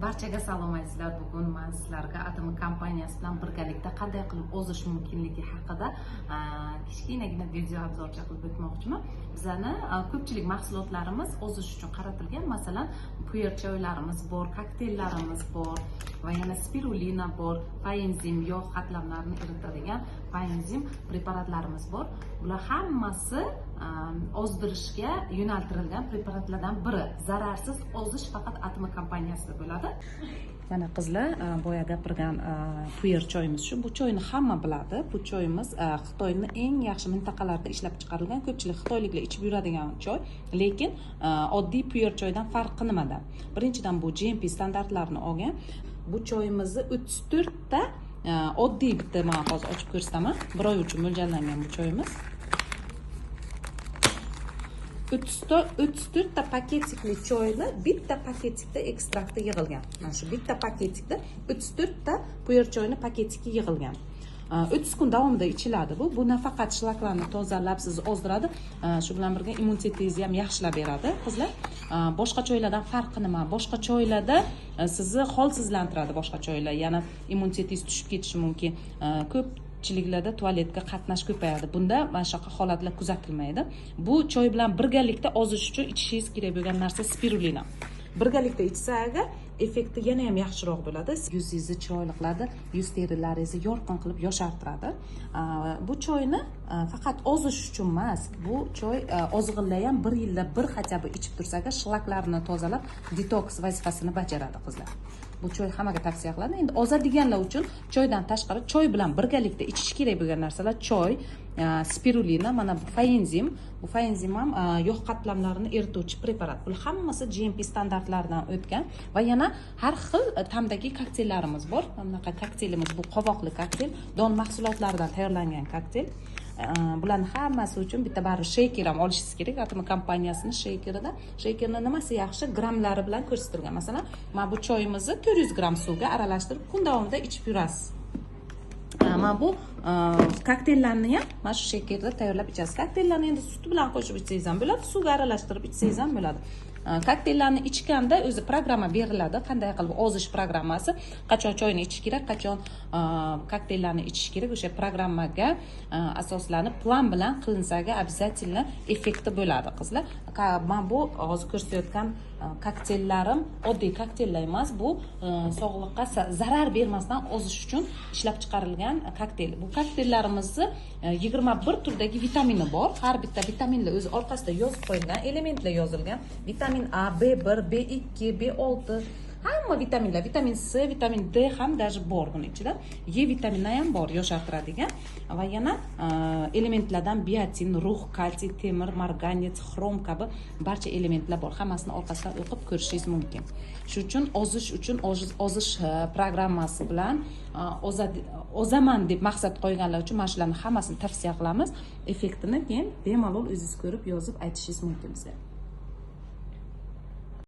barchaga salom azizlar bugun man sizlarga atom kompaniyasi bilan birgalikda qanday qilib ozish mumkinligi haqida kichkinagina video obzorcha qilib o'tmoqchiman. Bizani ko'pchilik mahsulotlarimiz ozish uchun qaratilgan. Masalan puer choylarimiz bor kokteyllarimiz bor va yana spirulina bor paenzim yog' qatlamlarini eritadigan paenzim preparatlarimiz bor. Bular hammasi ozdirishga yo'naltirilgan preparatlardan biri. Zararsiz ozish faqat atma kompaniyasida bo'ladi. Mana qizlar a, boya gapirgan puer choyimiz shu. Bu choyni hamma biladi. Bu choyimiz xitoyni eng yaxshi mintaqalarida ishlab chiqarilgan ko'pchilik xitoyliklar ichib yuradigan choy. Lekin oddiy puer choydan farqi nimada? Birinchidan bu gmp standartlarini olgan. Bu choyimizni o'ttiz to'rtta oddiy bitta man hozir ochib ko'rsataman. Bir oy uchun mo'ljallangan bu choyimiz. O'ttiz o'ttiz to'rtta paketikli choyni bitta paketikda ekstrakti yig'ilgan. Mana shu bitta paketikda o'ttiz to'rtta puer choyni paketiki yig'ilgan. O'ttiz kun davomida ichiladi bu. Bu nafaqat shlaklarni tozalab sizni ozdiradi shu bilan birga immunitetingizni ham yaxshilab beradi qizlar. Boshqa choylardan farqi nima? Boshqa choylarda sizni holsizlantiradi boshqa choylar. Yana immunitetingiz tushib ketishi mumkin. Ko'p ko'pchiliklarda tualetga qatnash ko'payadi. Bunda mana shunaqa holatlar kuzatilmaydi. Bu choy bilan birgalikda ozish uchun ichishingiz kerak bo'lgan narsa spirulina. Birgalikda ichsa agar effekti yana ham yaxshiroq bo'ladi. Yuzingizni chiroyli yuz terilaringizni yorqin qilib yoshartiradi. Bu choyni faqat ozish uchun emas bu choy ozg'inlar ham bir yilda bir хотя бы ichib tursa agar shlaklarni tozalab detoks vazifasini bajaradi qizlar bu choy hammaga tavsiya qiladi endi ozadiganlar uchun choydan tashqari choy bilan birgalikda ichish kerak bo'lgan narsalar choy spirulina mana bu faenzim bu faenzim ham yog' qatlamlarini erituvchi preparat bular hammasi gmp standartlaridan o'tgan va yana har xil ta'mdagi kokteyllarimiz bor bunaqa kokteylimiz bu qovoqli kokteyl don mahsulotlaridan tayyorlangan kokteyl Э, bularni hammasi uchun bitta baribir sheyker ham olishingiz kerak. Atma kompaniyasini sheykerida sheykerni nimasi yaxshi? Grammlari bilan ko'rsatilgan. Masalan mana bu choyimizni to'rt yuz gramm suvga aralashtirib kun davomida ichib yurasiz. Э, mana bu kokteyllarni ham mana shu shakarda tayyorlab ichasiz kokteyllarni endi sut bilan qo'shib ichsangiz ham bo'ladi suvga aralashtirib ichsangiz ham bo'ladi kokteyllarni ichganda o'zi programma beriladi qanday qilib ozish programmasi qachon choyni ichish kerak qachon kokteyllarni ichish kerak o'sha programmaga asoslanib plan bilan qilinsaga обязательно effekti bo'ladi qizlar man bu hozir ko'rsatayotgan kokteyllarim oddiy kokteyllar emas bu sog'liqqa zarar bermasdan ozish uchun ishlab chiqarilgan kokteyl bu kokteyillarimizni e, yigirma bir turdagi vitamini bor. Har bitta vitaminlar o'zi orqasida yozib qo'yilgan elementlar yozilgan. Vitamin a b bir b ikki b olti. Hamma vitaminlar vitamin c vitamin d ham даже bor buni ichida. E vitamini ham bor yoshartiradigan. Va yana e, elementlardan biotin rux kalsiy temir marganец xrom kabi barcha elementlar bor. Hammasini orqasidan o'qib ko'rishingiz mumkin. Shuning uchun ozish uchun ozish e, programmasi bilan e, ozaman deb maqsad qo'yganlar uchun mana shularni hammasini tavsiya qilamiz. Effektini keyin bemalol o'zingiz ko'rib yozib aytishingiz mumkin bizga.